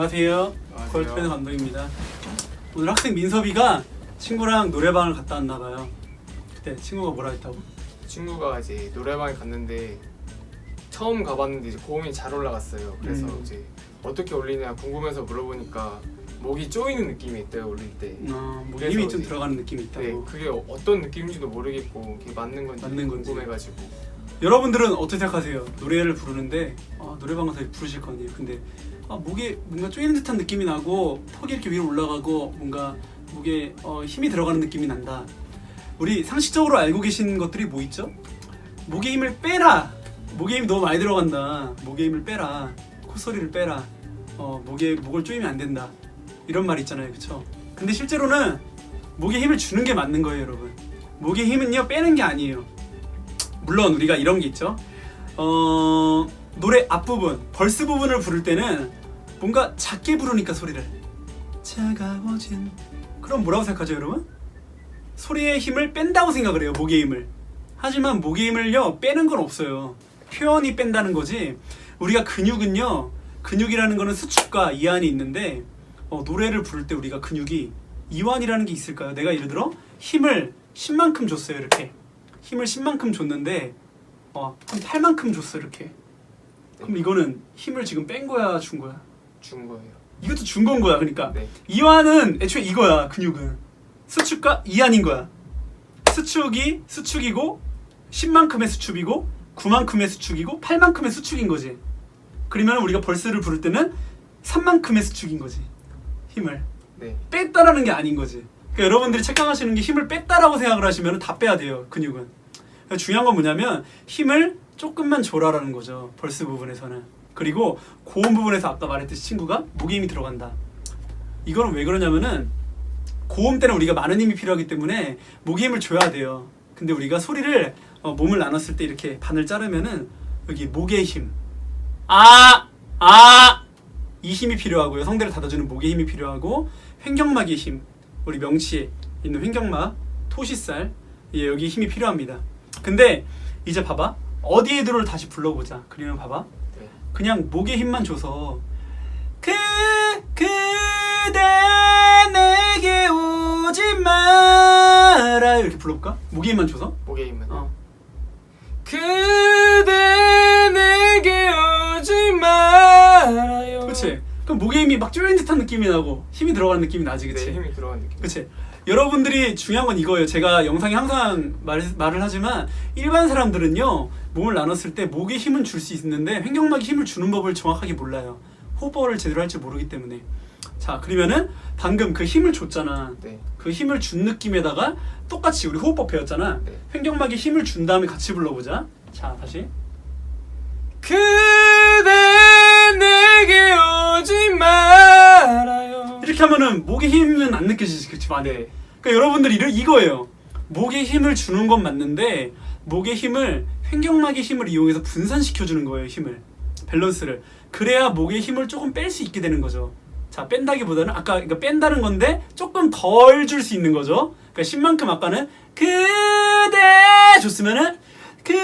안녕하세요. 안녕하세요. 골프팬 감독입니다. 오늘 학생 민섭이가 친구랑 노래방을 갔다 왔나 봐요. 그때 친구가 뭐라 했다고? 친구가 이제 노래방에 갔는데 처음 가봤는데 이제 고음이 잘 올라갔어요. 그래서 음. 이제 어떻게 올리냐 궁금해서 물어보니까 목이 쪼이는 느낌이 있대요 올릴 때. 어, 뭐 그래서 힘이 좀 이제- 들어가는 느낌이 있다고. 네, 그게 어떤 느낌인지도 모르겠고 그게 맞는 건지, 맞는 건지. 궁금해가지고 여러분들은 어떻게 생각하세요? 노래를 부르는데 아, 노래방 가서 부르실 거 아니에요. 근데 아, 목에 뭔가 쪼이는 듯한 느낌이 나고 턱이 이렇게 위로 올라가고 뭔가 목에 어, 힘이 들어가는 느낌이 난다. 우리 상식적으로 알고 계신 것들이 뭐 있죠? 목에 힘을 빼라. 목에 힘이 너무 많이 들어간다. 목에 힘을 빼라. 콧소리를 빼라. 어, 목에 목을 조이면 안 된다. 이런 말 있잖아요, 그렇죠? 근데 실제로는 목에 힘을 주는 게 맞는 거예요, 여러분. 목에 힘은요 빼는 게 아니에요. 물론 우리가 이런 게 있죠. 어, 노래 앞부분, 벌스 부분을 부를 때는 뭔가 작게 부르니까 소리를 차가워진 그럼 뭐라고 생각하죠, 여러분? 소리의 힘을 뺀다고 생각을 해요, 목의 힘을. 하지만 목의 힘을요 빼는 건 없어요. 표현이 뺀다는 거지. 우리가 근육은요, 근육이라는 거는 수축과 이완이 있는데 어, 노래를 부를 때 우리가 근육이 이완이라는 게 있을까요? 내가 예를 들어 힘을 10만큼 줬어요, 이렇게. 힘을 10만큼 줬는데 어, 한 8만큼 줬어 이렇게. 그럼 이거는 힘을 지금 뺀 거야, 준 거야? 준 거예요. 이것도 준 건 거야. 그러니까 네. 이완은 애초에 이거야, 근육은. 수축과 이완인 거야. 수축이 수축이고 10만큼의 수축이고 9만큼의 수축이고 8만큼의 수축인 거지. 그러면 우리가 벌스를 부를 때는 3만큼의 수축인 거지. 힘을. 네. 뺐다라는 게 아닌 거지. 그러니까 여러분들이 착각하시는 게 힘을 뺐다라고 생각을 하시면 다 빼야 돼요. 근육은. 그러니까 중요한 건 뭐냐면 힘을 조금만 줘라라는 거죠. 벌스 부분에서는. 그리고 고음 부분에서 아까 말했듯이 친구가 목에 힘이 들어간다. 이거는 왜 그러냐면은 고음 때는 우리가 많은 힘이 필요하기 때문에 목에 힘을 줘야 돼요. 근데 우리가 소리를 어, 몸을 나눴을 때 이렇게 반을 자르면은 여기 목의 힘, 아, 아, 이 힘이 필요하고요. 성대를 닫아주는 목의 힘이 필요하고 횡격막의 힘, 우리 명치에 있는 횡격막, 토시살, 예, 여기 힘이 필요합니다. 근데 이제 봐봐, 어디에 들어를 다시 불러보자. 그러면 봐봐, 네. 그냥 목에 힘만 줘서 그 그대 내게 오지 마라 이렇게 불러볼까? 목에 힘만 줘서 목에 힘은. 어. 그대 그럼 목에 힘이 막 쪼이는 듯한 느낌이 나고 힘이 들어가는 느낌이 나지 그치? 네, 힘이 들어간 느낌. 그치 여러분들이 중요한 건 이거예요 제가 영상에 항상 말, 말을 하지만 일반 사람들은요 몸을 나눴을 때 목에 힘은 줄 수 있는데 횡격막에 힘을 주는 법을 정확하게 몰라요 호흡법을 제대로 할 줄 모르기 때문에 자 그러면은 방금 그 힘을 줬잖아 네. 그 힘을 준 느낌에다가 똑같이 우리 호흡법 배웠잖아 네. 횡격막에 힘을 준 다음에 같이 불러보자 자 다시 그대 내게 오지 말아요. 이렇게 하면은 목에 힘은 안 느껴지지 그치 많이 네. 그러니까 여러분들이 이거예요. 목에 힘을 주는 건 맞는데 목의 힘을 횡격막의 힘을 이용해서 분산시켜 주는 거예요. 힘을 밸런스를 그래야 목의 힘을 조금 뺄 수 있게 되는 거죠. 자 뺀다기보다는 아까 그러니까 뺀다는 건데 조금 덜 줄 수 있는 거죠. 그러니까 10만큼 아까는 그대 줬으면은 그대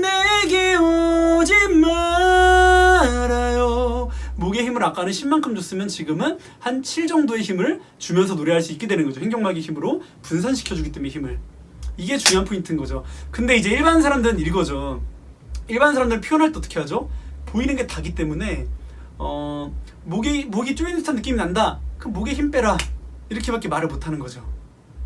내게 오지. 목의 힘을 아까는 10만큼 줬으면 지금은 한 7 정도의 힘을 주면서 노래할 수 있게 되는 거죠. 횡격막의 힘으로 분산시켜주기 때문에 힘을. 이게 중요한 포인트인 거죠. 근데 이제 일반 사람들은 이거죠. 일반 사람들은 표현할 때 어떻게 하죠? 보이는 게 다기 때문에 어 목이 목이 쪼이는 듯한 느낌이 난다. 그럼 목에 힘 빼라. 이렇게밖에 말을 못 하는 거죠.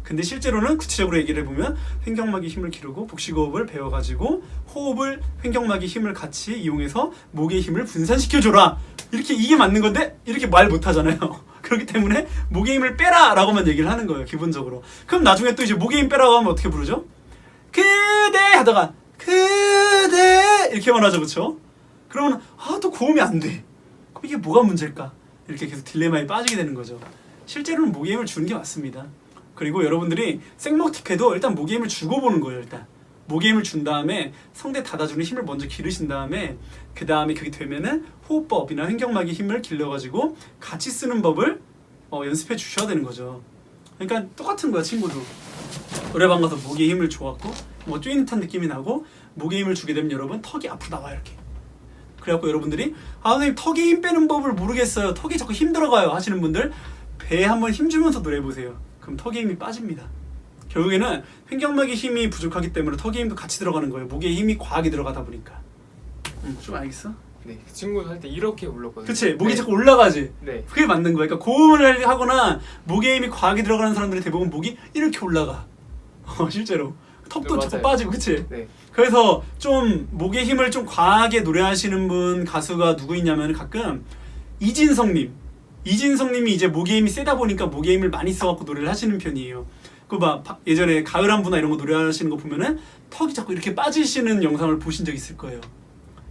근데 실제로는 구체적으로 얘기를 해보면 횡격막의 힘을 기르고 복식호흡을 배워가지고 호흡을 횡격막의 힘을 같이 이용해서 목의 힘을 분산시켜줘라 이렇게 이게 맞는 건데? 이렇게 말 못하잖아요. 그렇기 때문에 목의 힘을 빼라 라고만 얘기를 하는 거예요 기본적으로. 그럼 나중에 또 이제 목의 힘 빼라고 하면 어떻게 부르죠? 그대 하다가 그대 이렇게만 하죠 그쵸? 그러면 아 또 고음이 안 돼. 그럼 이게 뭐가 문제일까? 이렇게 계속 딜레마에 빠지게 되는 거죠. 실제로는 목의 힘을 주는 게 맞습니다. 그리고 여러분들이 생먹틱해도 일단 목의 힘을 주고 보는 거예요 일단 목의 힘을 준 다음에 성대 닫아주는 힘을 먼저 기르신 다음에 그 다음에 그게 되면은 호흡법이나 횡격막의 힘을 길러가지고 같이 쓰는 법을 어, 연습해 주셔야 되는 거죠 그러니까 똑같은 거야 친구도 노래방 가서 목에 힘을 줘갖고 뭐 쪼이는 듯한 느낌이 나고 목에 힘을 주게 되면 여러분 턱이 앞으로 나와 이렇게 그래갖고 여러분들이 아 선생님 턱에 힘 빼는 법을 모르겠어요. 턱이 자꾸 힘 들어가요 하시는 분들 배에 한번 힘 주면서 노래해 보세요. 그럼 턱에 힘이 빠집니다. 결국에는 횡격막의 힘이 부족하기 때문에 턱에 힘도 같이 들어가는 거예요. 목에 힘이 과하게 들어가다 보니까. 음, 좀 알겠어? 네, 그 친구도 할때 이렇게 불렀거든요. 그치? 목이 네. 자꾸 올라가지. 네. 그게 맞는 거야. 그러니까 고음을 하거나 목에 힘이 과하게 들어가는 사람들이 대부분 목이 이렇게 올라가. 어, 실제로 턱도 네, 자꾸. 빠지고, 그치? 네. 그래서 좀 목에 힘을 좀 과하게 노래하시는 분 가수가 누구 있냐면 가끔 이진성님, 이진성님이 이제 목에 힘이 세다 보니까 목에 힘을 많이 써갖고 노래를 하시는 편이에요. 그막 예전에 가을 한부나 이런 거 노래하시는 거 보면은 턱이 자꾸 이렇게 빠지시는 영상을 보신 적 있을 거예요.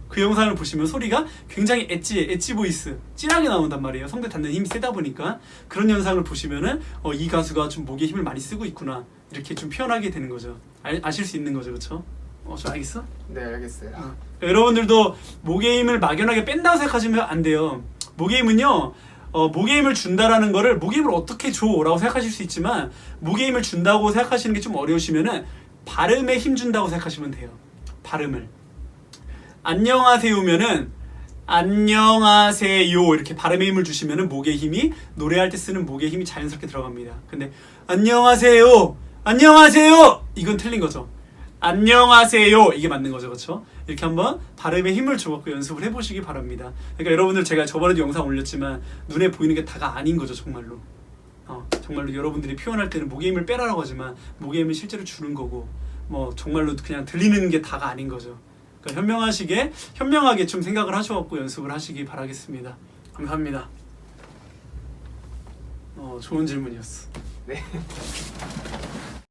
그 영상을 보시면 소리가 굉장히 엣지, 엣지 보이스, 찐하게 나온단 말이에요. 성대 닿는 힘이 세다 보니까 그런 영상을 보시면은 어, 이 가수가 좀 목에 힘을 많이 쓰고 있구나 이렇게 좀 표현하게 되는 거죠. 알, 아실 수 있는 거죠, 그렇죠? 어, 좀 알겠어? 네, 알겠어요. 어. 여러분들도 목의 힘을 막연하게 뺀다고 생각하시면 안 돼요. 목의 힘은요. 어, 힘을 준다라는 거를 힘을 어떻게 줘라고 생각하실 수 있지만 힘을 준다고 생각하시는 게 좀 어려우시면은 발음에 힘 준다고 생각하시면 돼요. 발음을 안녕하세요면은 안녕하세요 이렇게 발음에 힘을 주시면은 목의 힘이 노래할 때 쓰는 목의 힘이 자연스럽게 들어갑니다. 근데 안녕하세요 안녕하세요 이건 틀린 거죠. 안녕하세요. 이게 맞는 거죠 그렇죠? 이렇게 한번 발음에 힘을 줘갖고 연습을 해보시기 바랍니다. 그러니까 여러분들 제가 저번에도 영상 올렸지만 눈에 보이는 게 다가 아닌 거죠 정말로. 어, 정말로 여러분들이 표현할 때는 목에 힘을 빼라라고 하지만 목에 힘을 실제로 주는 거고 뭐 정말로 그냥 들리는 게 다가 아닌 거죠. 그러니까 현명하시게 현명하게 좀 생각을 하셔갖고 연습을 하시기 바라겠습니다. 감사합니다. 어, 좋은 질문이었어. 네.